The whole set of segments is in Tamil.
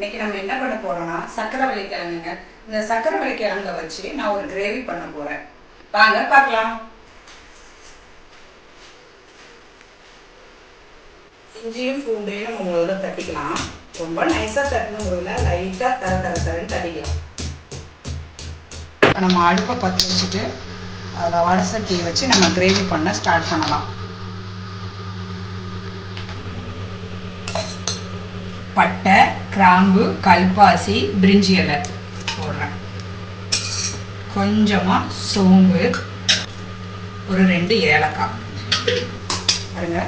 இன்னைக்கு நம்ம என்ன பண்ண போறோம்னா சக்கரவள்ளி கிழங்குங்க இந்த சக்கரவள்ளி கிழங்க வச்சு நான் ஒரு கிரேவி பண்ண போறேன். வாங்க பார்க்கலாம். இஞ்சியும் பூண்டையும் நம்ம முதல்ல தட்டிக்கலாம். ரொம்ப நைஸாக தட்டணும் முதல்ல லைட்டாக தர தர தரன்னு தட்டிக்கலாம். இப்போ நம்ம அடுப்பை பற்ற வச்சுட்டு அதில் வடசட்டியை வச்சு நம்ம கிரேவி பண்ண ஸ்டார்ட் பண்ணலாம். பட்டை கிராம்பு கல்பாசி பிரிஞ்சி இலை போடுறேன். கொஞ்சமாக சோம்பு ஒரு ரெண்டு ஏலக்காய். பாருங்க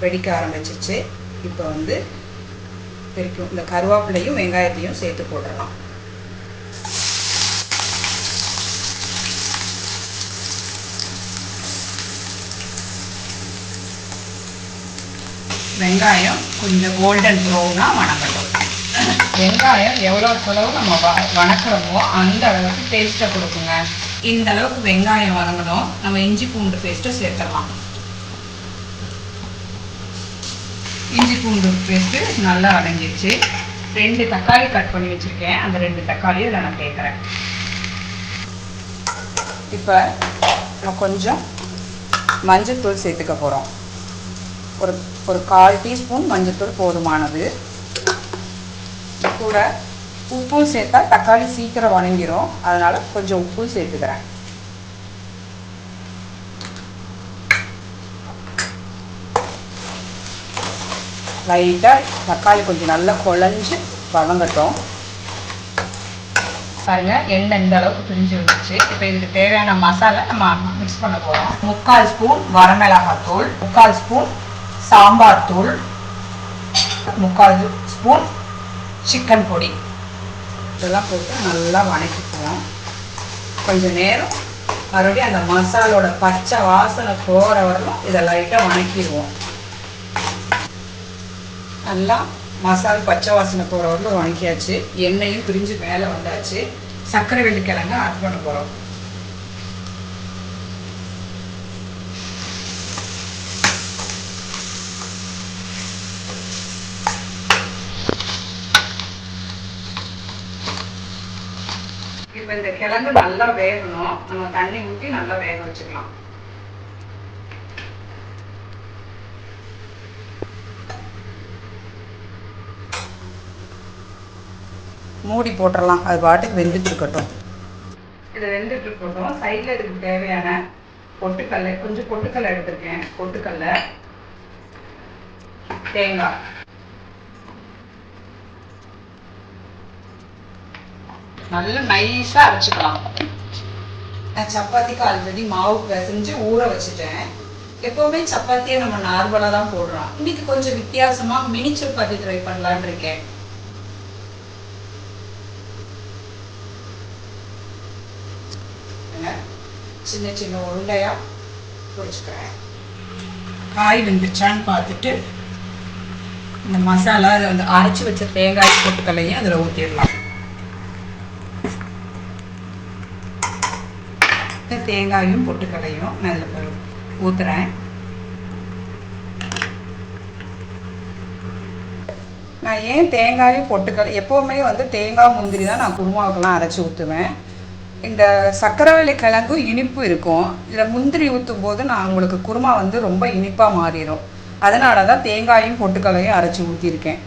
வெடிக்க ஆரம்பிச்சிச்சு. இப்போ வந்து பெருக்கும் இந்த கருவேப்பிலையும் வெங்காயத்தையும் சேர்த்து போடலாம் வெங்காயம் கொஞ்சம் கோல்டன் ப்ரௌனாக வணக்கணும் வெங்காயம் எவ்வளோ அளவு நம்ம வ வணக்கிறோமோ அந்த அளவுக்கு டேஸ்ட்டை கொடுக்குங்க. இந்த அளவுக்கு வெங்காயம் வதங்கணும் நம்ம இஞ்சி பூண்டு பேஸ்ட்டை சேர்த்துடலாம். இஞ்சி பூண்டு பேஸ்ட்டு நல்லா அடைஞ்சிருச்சு ரெண்டு தக்காளி கட் பண்ணி வச்சுருக்கேன். அந்த ரெண்டு தக்காளியும் நான் கேட்குறேன் இப்போ நம்ம கொஞ்சம் மஞ்சள் தூள் சேர்த்துக்க போகிறோம் ஒரு ஒரு கால் டீஸ்பூன் மஞ்சள்தூள் போதுமானது. கூட உப்பும் சேர்த்தா தக்காளி சீக்கிரம் வணங்கிரும். அதனால கொஞ்சம் உப்பும் சேர்த்துக்கிறேன். லைட்டாக தக்காளி கொஞ்சம் நல்லா குழஞ்சி வதங்கட்டும். பாருங்க எண்ணெய் இந்த அளவுக்கு பிரிஞ்சு வந்துச்சு இப்போ இதுக்கு தேவையான மசாலா நம்ம மிக்ஸ் பண்ண போகிறோம் முக்கால் ஸ்பூன் வரமிளகாத்தூள் முக்கால் ஸ்பூன் சாம்பார் தூள் முக்கால் ஸ்பூன் சிக்கன் பொடி. இதெல்லாம் போட்டு நல்லா வணக்கிக்குவோம். கொஞ்சம் நேரம் மறுபடியும் அந்த மசாலோட பச்சை வாசனை போகிற வரலும் இதை லைட்டாக வணக்கிடுவோம். நல்லா மசால் பச்சை வாசனை போகிற வரலும் வணக்கியாச்சு. எண்ணெயும் பிரிஞ்சு மேலே வந்தாச்சு. சர்க்கரை வெள்ளிக்கிழங்கு ஆட் பண்ண போகிறோம் இப்போ இந்த கிழங்கு நல்லா வேகணும். நம்ம தண்ணி ஊற்றி நல்லா வேக வச்சுக்கலாம். மூடி போட்டுடலாம் அது பாட்டுக்கு வெந்துட்டு இருக்கட்டும். இது வெந்துட்டு இருக்கட்டும். சைடில் இதுக்கு தேவையான பொட்டுக்கல்லை கொஞ்சம் பொட்டுக்கல்லை எடுத்திருக்கேன். பொட்டுக்கல்லை தேங்காய். நல்லா நைஸாக அரைச்சிக்கலாம். நான் சப்பாத்திக்கு ஆல்ரெடி மாவு பிசைஞ்சு ஊற வச்சுட்டேன். எப்போவுமே சப்பாத்தியை நம்ம நார்மலாக தான் போடுறோம். இன்னைக்கு கொஞ்சம் வித்தியாசமாக மினி சப்பாத்தி ட்ரை பண்ணலான் இருக்கேன். சின்ன சின்ன உருண்டையாக பொரிச்சுக்கிறேன். காய் வெந்துச்சான்னு பார்த்துட்டு இந்த மசாலா அந்த அரைச்சி வச்ச தேங்காய் பொட்டுக்கல்லையும் அதில் ஊற்றிடலாம் தேங்காயும் பொட்டுக்கடையும் நல்ல ஊற்றுறேன் நான் ஏன் தேங்காயும் பொட்டுக்கடலை எப்போவுமே வந்து தேங்காய் முந்திரி தான் நான் குருமாவுக்கெல்லாம் அரைச்சி ஊற்றுவேன் இந்த சக்கரவள்ளி கிழங்கு இனிப்பு இருக்கும். இதில் முந்திரி ஊற்றும் போது நான் உங்களுக்கு குருமா வந்து ரொம்ப இனிப்பாக மாறிடும். அதனால தான் தேங்காயும் பொட்டுக்கடையும் அரைச்சி ஊற்றிருக்கேன்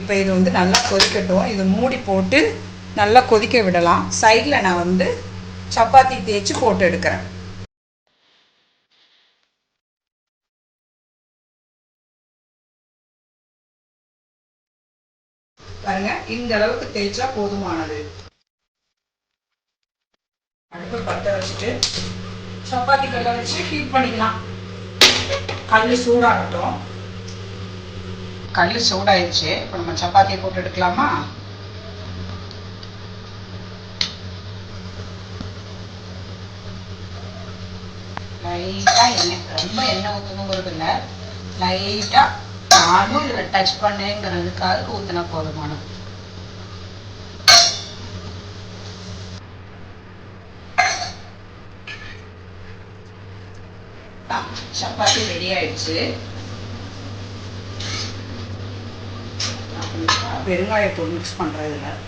இப்போ இது வந்து நல்லா கொதிக்கட்டும். இது மூடி போட்டு நல்லா கொதிக்க விடலாம். சைடில் நான் வந்து சப்பாத்தி தேய்ச்சி போட்டு எடுக்கிறேன். பாருங்க இந்த அளவுக்கு தேய்ச்சா போதுமானது. அடுப்பு பற்ற வச்சுட்டு சப்பாத்தி கல்லை வச்சு ஹீட் பண்ணிக்கலாம். கல் சூடாகட்டும். கல் சூடாயிடுச்சு இப்போ நம்ம சப்பாத்தியை போட்டு எடுக்கலாமா? லைட்டாக எண்ணெய் ரொம்ப எண்ணெய் ஊற்றணுங்கிறது இல்லை லைட்டாக நானும் இதில் டச் பண்ணேங்கிறதுக்காக ஊற்றினா போதுமானது சப்பாத்தி ரெடி ஆயிடுச்சு. கொஞ்சம் பெருங்காயத்தூள் மிக்ஸ் பண்ணுறேன்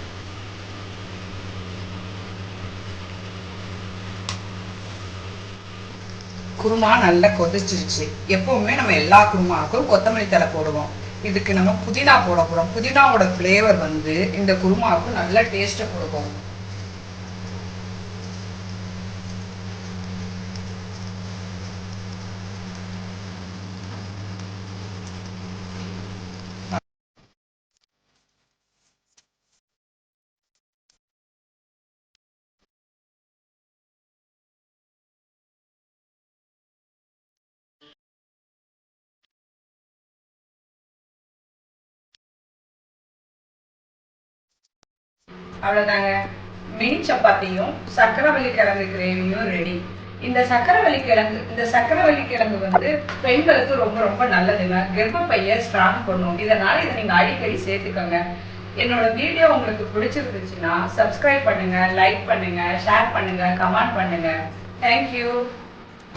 குருமா நல்லா கொதிச்சிருச்சு. எப்பவுமே நம்ம எல்லா குருமாவுக்கும் கொத்தமல்லி தலை போடுவோம். இதுக்கு நம்ம புதினா போட போகிறோம் புதினாவோட ஃப்ளேவர் வந்து இந்த குருமாவுக்கு நல்ல டேஸ்ட்டை கொடுக்கும். அவ்வளோதாங்க மினி சப்பாத்தியும் சக்கரவள்ளி கிழங்கு கிரேவியும் ரெடி இந்த சக்கரவள்ளி கிழங்கு இந்த சக்கரவள்ளி கிழங்கு வந்து பெண்களுக்கு ரொம்ப ரொம்ப நல்லதுங்க. கர்ப்பப்பையை ஸ்ட்ராங் பண்ணும். இதனால் இதை நீங்கள் அடிக்கடி சேர்த்துக்கோங்க. என்னோட வீடியோ உங்களுக்கு பிடிச்சிருந்துச்சுன்னா சப்ஸ்கிரைப் பண்ணுங்க லைக் பண்ணுங்க ஷேர் பண்ணுங்க கமெண்ட் பண்ணுங்க. தேங்க்யூ